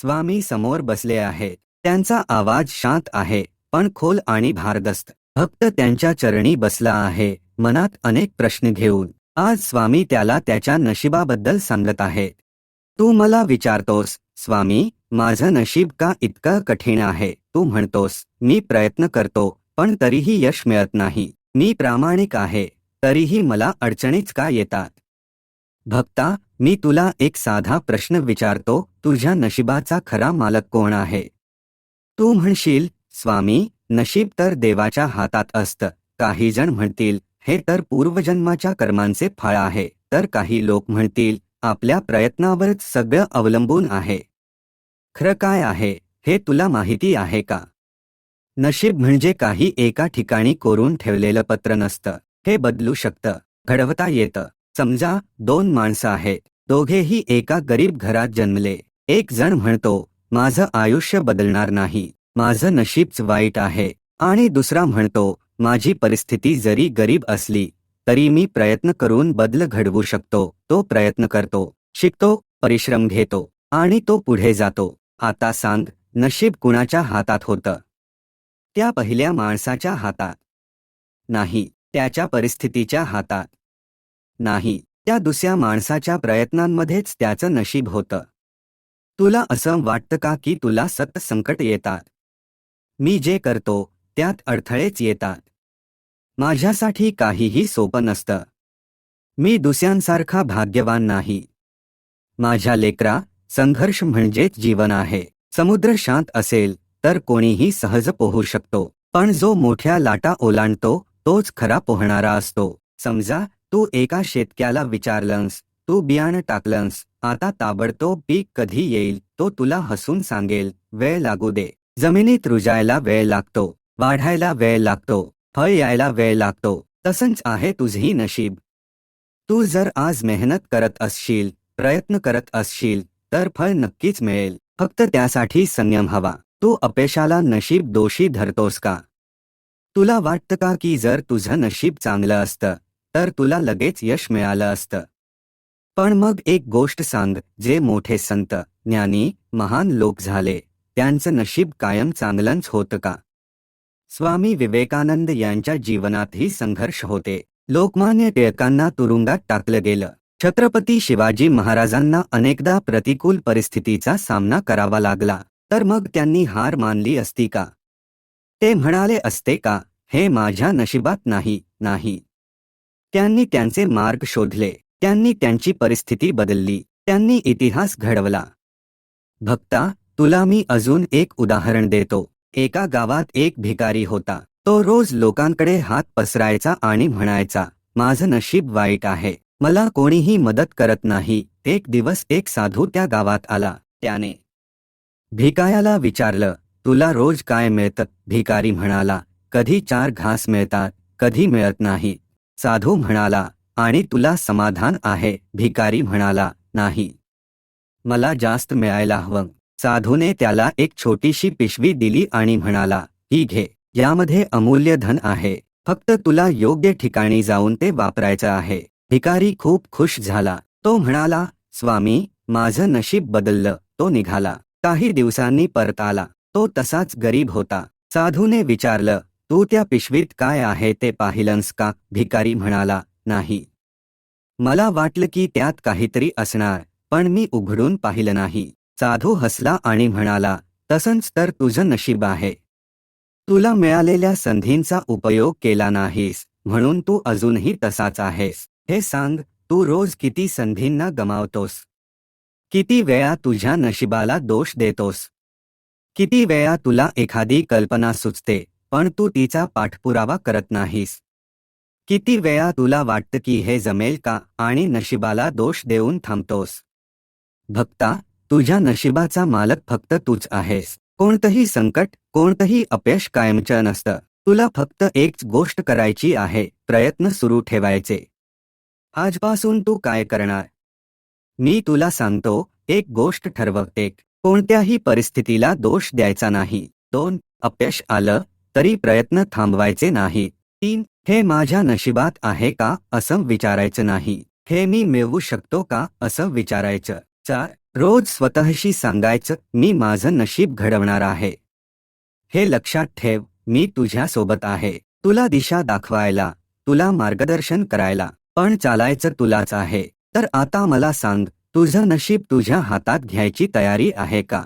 स्वामी समोर बसले आहेत. त्यांचा आवाज शांत आहे पण खोल आणि भारदस्त भक्त त्यांच्या चरणी बसला आहे मनात अनेक प्रश्न घेऊन. आज स्वामी त्याला त्याच्या नशिबाबद्दल सांगत आहेत. तू मला विचारतोस स्वामी माझं नशीब का इतकं कठीण आहे? तू म्हणतोस मी प्रयत्न करतो पण तरीही यश मिळत नाही. मी प्रामाणिक आहे तरीही मला अडचणीच का येतात? भक्ता मी तुला एक साधा प्रश्न विचारतो तुझ्या नशिबाचा खरा मालक कोण आहे? तू म्हणशील स्वामी नशीब तर देवाच्या हातात असतं काही जण म्हणतील हे तर पूर्वजन्माच्या कर्मांचे फळ आहे तर काही लोक म्हणतील आपल्या प्रयत्नावरच सगळं अवलंबून आहे. खरं काय आहे हे तुला माहिती आहे का? नशीब म्हणजे काही एका ठिकाणी कोरून ठेवलेलं पत्र नसतं हे बदलू शकतं घडवता येतं. समजा दोन माणसं आहेत. दोघेही एका गरीब घरात जन्मले. एक जण म्हणतो माझं आयुष्य बदलणार नाही. माझं नशीबच वाईट आहे. आणि दुसरा म्हणतो माझी परिस्थिती जरी गरीब असली तरी मी प्रयत्न करून बदल घडवू शकतो. तो प्रयत्न करतो. शिकतो परिश्रम घेतो. आणि तो पुढे जातो. आता सांग नशीब कुणाच्या हातात होतं? त्या पहिल्या माणसाच्या हातात. नाही त्याच्या परिस्थितीच्या हातात. नाही. त्या दुसऱ्या माणसाच्या प्रयत्नांमध्येच त्याचं नशीब होतं. तुला असं वाटतं का की तुला सत संकट येतात? मी जे करतो त्यात अडथळेच येतात. माझ्यासाठी काहीही सोपं नसतं. मी दुसऱ्यांसारखा भाग्यवान नाही. माझ्या लेकरा संघर्ष म्हणजेच जीवन आहे. समुद्र शांत असेल तर कोणीही सहज पोहू शकतो. पण जो मोठ्या लाटा ओलांडतो तोच खरा पोहणारा असतो. समजा तू एका शेतक्याला विचारलंस तू बियाणं टाकलंस आता ताबडतोब पीक कधी येईल तो तुला हसून सांगेल वेळ लागू दे. जमिनीत रुजायला वेळ लागतो वाढायला वेळ लागतो फळ यायला वेळ लागतो तसंच आहे तुझही नशीब. तू जर आज मेहनत करत असशील प्रयत्न करत असशील तर फळ नक्कीच मिळेल फक्त त्यासाठी संयम हवा. तू अपयशाला नशीब दोषी धरतोस का? तुला वाटतं का की जर तुझं नशीब चांगलं असतं तर तुला लगेच यश मिळालं असतं. पण मग एक गोष्ट सांग जे मोठे संत ज्ञानी महान लोक झाले त्यांचं नशीब कायम चांगलंच होतं का? स्वामी विवेकानंद यांच्या जीवनातही संघर्ष होते. लोकमान्य टिळकांना तुरुंगात टाकलं गेलं. छत्रपती शिवाजी महाराजांना अनेकदा प्रतिकूल परिस्थितीचा सामना करावा लागला. तर मग त्यांनी हार मानली असती का? ते म्हणाले असते का हे माझ्या नशिबात नाही नाही. त्यांनी त्यांचे मार्ग शोधले. त्यांनी त्यांची परिस्थिती बदलली. त्यांनी इतिहास घडवला. भक्ता तुला मी अजून एक उदाहरण देतो. एका गावात एक भिकारी होता. तो रोज लोकांकडे हात पसरायचा आणि म्हणायचा माझं नशीब वाईट आहे. मला कोणीही मदत करत नाही. एक दिवस एक साधू त्या गावात आला. त्याने भिकायाला विचारलं तुला रोज काय मिळतं? भिकारी म्हणाला कधी चार घास मिळतात कधी मिळत नाही. साधू म्हणाला आणि तुला समाधान आहे भिकारी म्हणाला नाही. मला जास्त मिळायला हवं. साधूने त्याला एक छोटीशी पिशवी दिली आणि म्हणाला ही घे. यामध्ये अमूल्य धन आहे. फक्त तुला योग्य ठिकाणी जाऊन ते वापरायचं आहे. भिकारी खूप खुश झाला. तो म्हणाला स्वामी माझं नशीब बदललं. तो निघाला. काही दिवसांनी परत आला. तो तसाच गरीब होता. साधूने विचारलं तू त्या पिशवीत काय आहे ते पाहिलंस का? भिकारी म्हणाला नाही. मला वाटलं की त्यात काहीतरी असणार पण मी उघडून पाहिलं नाही. साधू हसला आणि म्हणाला तसंच तर तुझं नशीब आहे. तुला मिळालेल्या संधींचा उपयोग केला नाहीस म्हणून तू अजूनही तसाच आहेस. हे सांग तू रोज किती संधींना गमावतोस? किती वेळा तुझ्या नशिबाला दोष देतोस? किती वेळा तुला एखादी कल्पना सुचते पण तू तिचा पाठपुरावा करत नाहीस. किती वेळा तुला वाटतं की हे जमेल का आणि नशिबाला दोष देऊन थांबतोस. भक्ता तुझ्या नशिबाचा मालक फक्त तूच आहेस. कोणतंही संकट कोणतंही अपयश कायमचं नसतं. तुला फक्त एकच गोष्ट करायची आहे प्रयत्न सुरू ठेवायचे. आजपासून तू काय करणार? मी तुला सांगतो एक गोष्ट ठरवते. कोणत्याही परिस्थितीला दोष द्यायचा नाही. दोन अपयश आलं तरी प्रयत्न थांबवायचे नाही. तीन हे माझ्या नशिबात आहे का? असं विचारायचं नाही. हे मी मिळवू शकतो का? असं विचारायचं. चार रोज स्वतःशी सांगायचं मी माझं नशीब घडवणार आहे. हे लक्षात ठेव मी तुझ्या सोबत आहे. तुला दिशा दाखवायला तुला मार्गदर्शन करायला पण चालायचं तुलाच आहे. तर आता मला सांग तुझं नशीब तुझ्या हातात घ्यायची तयारी आहे का?